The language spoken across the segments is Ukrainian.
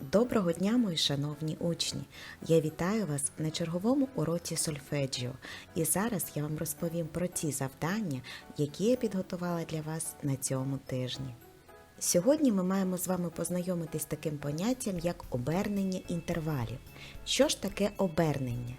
Доброго дня, мої шановні учні! Я вітаю вас на черговому уроці сольфеджіо. І зараз я вам розповім про ті завдання, які я підготувала для вас на цьому тижні. Сьогодні ми маємо з вами познайомитись з таким поняттям, як обернення інтервалів. Що ж таке обернення?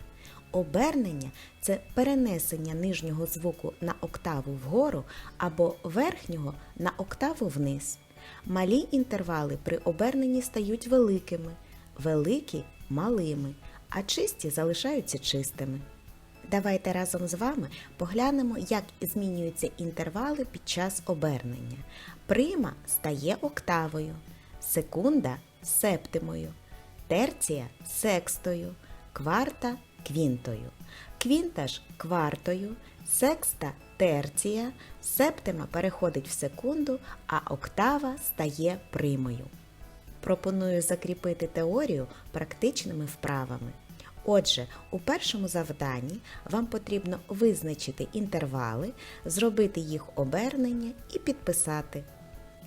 Обернення це перенесення нижнього звуку на октаву вгору або верхнього на октаву вниз. Малі інтервали при оберненні стають великими, великі малими, а чисті залишаються чистими. Давайте разом з вами поглянемо, як змінюються інтервали під час обернення. Прима стає октавою, секунда септимою, терція секстою, кварта квінтою, квінта ж квартою, секста терція, септима переходить в секунду, а октава стає примою. Пропоную закріпити теорію практичними вправами. Отже, у першому завданні вам потрібно визначити інтервали, зробити їх обернення і підписати.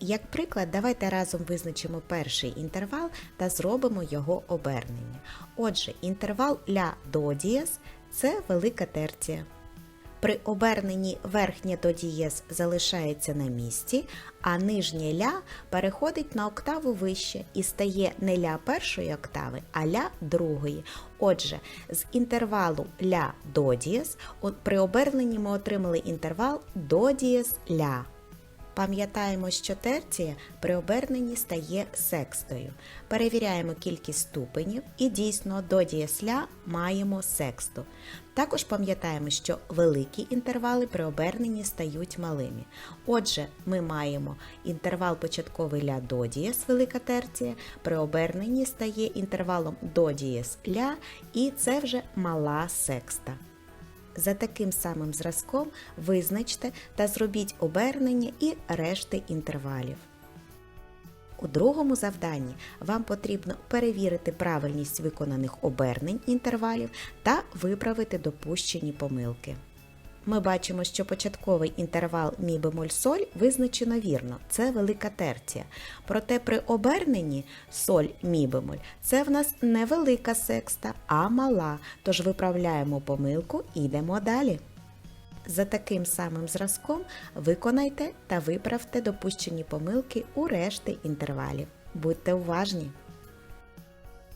Як приклад, давайте разом визначимо перший інтервал та зробимо його обернення. Отже, інтервал ля до дієс – це велика терція. При оберненні верхнє до дієз залишається на місці, а нижнє ля переходить на октаву вище і стає не ля першої октави, а ля другої. Отже, з інтервалу ля до дієс при оберненні ми отримали інтервал до дієс ля. Пам'ятаємо, що терція при оберненні стає секстою. Перевіряємо кількість ступенів і дійсно до дієсля маємо сексту. Також пам'ятаємо, що великі інтервали при оберненні стають малими. Отже, ми маємо інтервал початковий ля до дієс, велика терція, при оберненні стає інтервалом до дієс ля, і це вже мала секста. За таким самим зразком визначте та зробіть обернення і решти інтервалів. У другому завданні вам потрібно перевірити правильність виконаних обернень інтервалів та виправити допущені помилки. Ми бачимо, що початковий інтервал мі бемоль соль визначено вірно, це велика терція. Проте при оберненні соль мі бемоль це в нас не велика секста, а мала. Тож виправляємо помилку і йдемо далі. За таким самим зразком виконайте та виправте допущені помилки у решти інтервалів. Будьте уважні!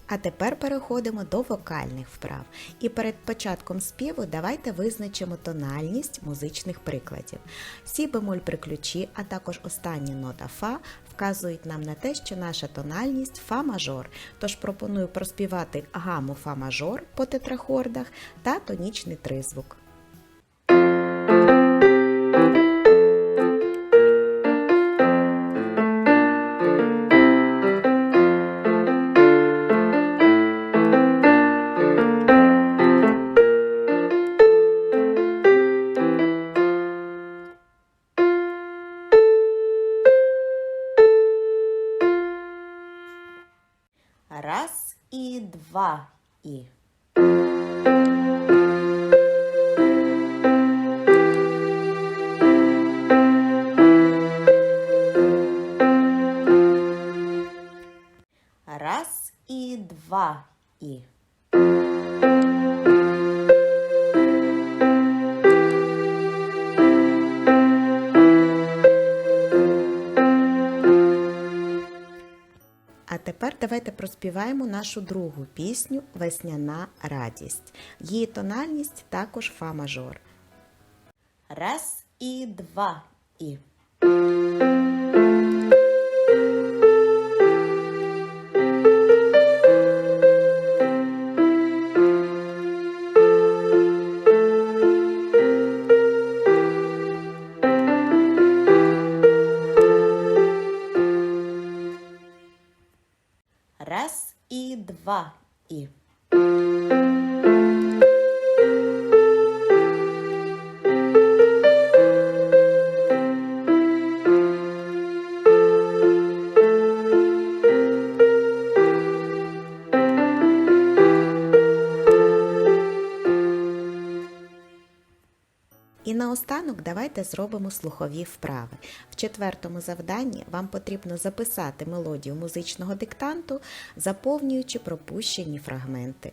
А тепер переходимо до вокальних вправ. І перед початком співу давайте визначимо тональність музичних прикладів. Сі бемоль при ключі, а також остання нота Фа вказують нам на те, що наша тональність Фа мажор. Тож пропоную проспівати гаму Фа мажор по тетрахордах та тонічний тризвук. Раз і два і. Раз і два і. Давайте проспіваємо нашу другу пісню Весняна радість. Її тональність також фа мажор. Раз і два і. Два і. Наостанок давайте зробимо слухові вправи. В четвертому завданні вам потрібно записати мелодію музичного диктанту, заповнюючи пропущені фрагменти.